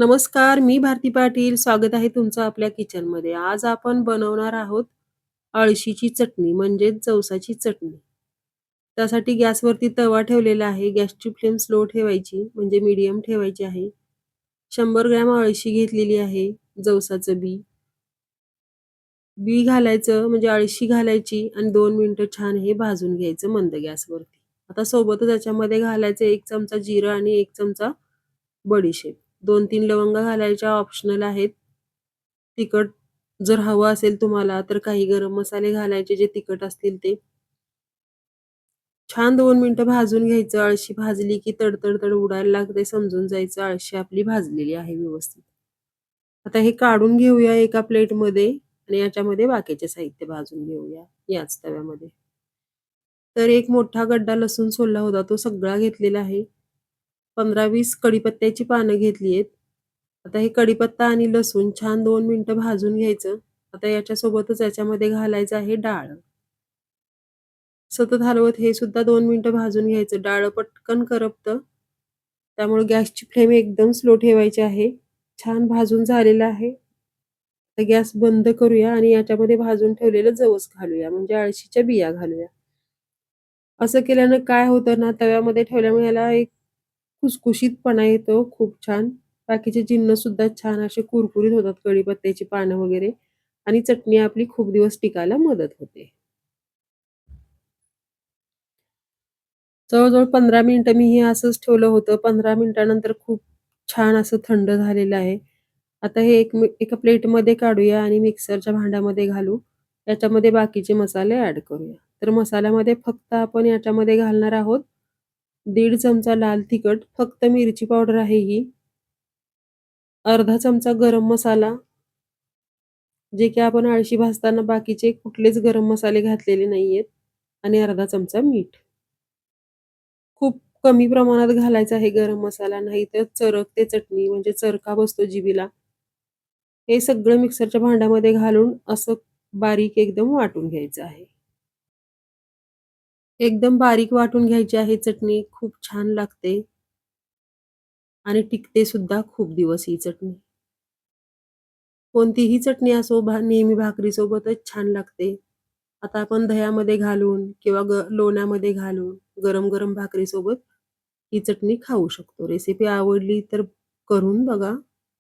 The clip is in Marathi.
नमस्कार, मी भारती पाटील. स्वागत आहे तुमचं आपल्या किचनमध्ये. आज आपण बनवणार आहोत अळशीची चटणी म्हणजेच जवसाची चटणी. त्यासाठी गॅसवरती तवा ठेवलेला आहे. गॅसची फ्लेम स्लो ठेवायची म्हणजे मीडियम ठेवायची आहे. शंभर ग्रॅम अळशी घेतलेली आहे, जवसाचं बी. बी घालायचं म्हणजे अळशी घालायची आणि दोन मिनिटं छान हे भाजून घ्यायचं मंद गॅसवरती. आता सोबतच याच्यामध्ये घालायचं एक चमचा जिरं आणि एक चमचा बडीशेप. 2-3 लवंगा घालायच्या ऑप्शनल आहेत. तिखट जर हवं असेल तुम्हाला तर काही गरम मसाले घालायचे जे तिखट असतील ते. छान दोन मिनिटं भाजून घ्यायचं. अळशी भाजली की तडतड उडायला लागते समजून जायचं अळशी आपली भाजलेली आहे व्यवस्थित. आता हे काढून घेऊया एका प्लेटमध्ये आणि याच्यामध्ये बाकीचे साहित्य भाजून घेऊया याच तव्यामध्ये. तर एक मोठा गड्डा लसूण सोलला होता तो सगळा घेतलेला आहे. 15-20 कढीपत्त्याची पानं घेतली आहेत. आता हे कढीपत्ता आणि लसूण छान दोन मिनटं भाजून घ्यायचं. आता याच्यासोबतच याच्यामध्ये घालायचं आहे डाळ. सतत हलवत हे सुद्धा दोन मिनटं भाजून घ्यायचं. डाळ पटकन करपतं. त्यामुळे गॅसची फ्लेम एकदम स्लो ठेवायची आहे. छान भाजून झालेलं आहे. आता गॅस बंद करूया आणि याच्यामध्ये भाजून ठेवलेलं जवस घालूया म्हणजे अळशीच्या बिया घालूया. असं केल्यानं काय होतं ना तव्यामध्ये ठेवल्यामुळे याला एक खुसखुशीतपणा येतो खूप छान. बाकीचे जिन्न सुद्धा छान असे कुरकुरीत होतात कढीपत्त्याची पानं वगैरे आणि चटणी आपली खूप दिवस टिकायला मदत होते. जवळ-जवळ 15 मिनिटं मी हे असंच ठेवलं होतं. 15 मिनिटानंतर खूप छान असं थंड झालेलं आहे. आता हे एक एका प्लेटमध्ये काढूया आणि मिक्सरच्या भांड्यामध्ये घालू. याच्यामध्ये बाकीचे मसाले ॲड करूया. तर मसाल्यामध्ये फक्त आपण याच्यामध्ये घालणार आहोत दीड चमचा लाल तिखट, फक्त मिरची पावडर आहे ही. अर्धा चमचा गरम मसाला. जे की आपण आळशी भाजताना बाकीचे कुठलेच गरम मसाले घातलेले नाहीयेत आणि अर्धा चमचा मीठ. खूप कमी प्रमाणात घालायचा आहे गरम मसाला, नाही तर चरकते चटणी म्हणजे चरका बसतो जिबीला हे सगळं मिक्सरच्या भांड्यामध्ये घालून असं बारीक एकदम वाटून घ्यायचं आहे. एकदम बारीक वाटून घ्यायची आहे चटणी. खूप छान लागते. आणि टिकते सुद्धा खूप दिवस ही चटणी. कोणतीही चटणी असो भा नेहमी भाकरीसोबतच छान लागते. आता आपण दह्यामध्ये घालून किंवा ग लोण्यामध्ये घालून गरम-गरम भाकरीसोबत ही चटणी खाऊ शकतो. रेसिपी आवडली तर करून बघा.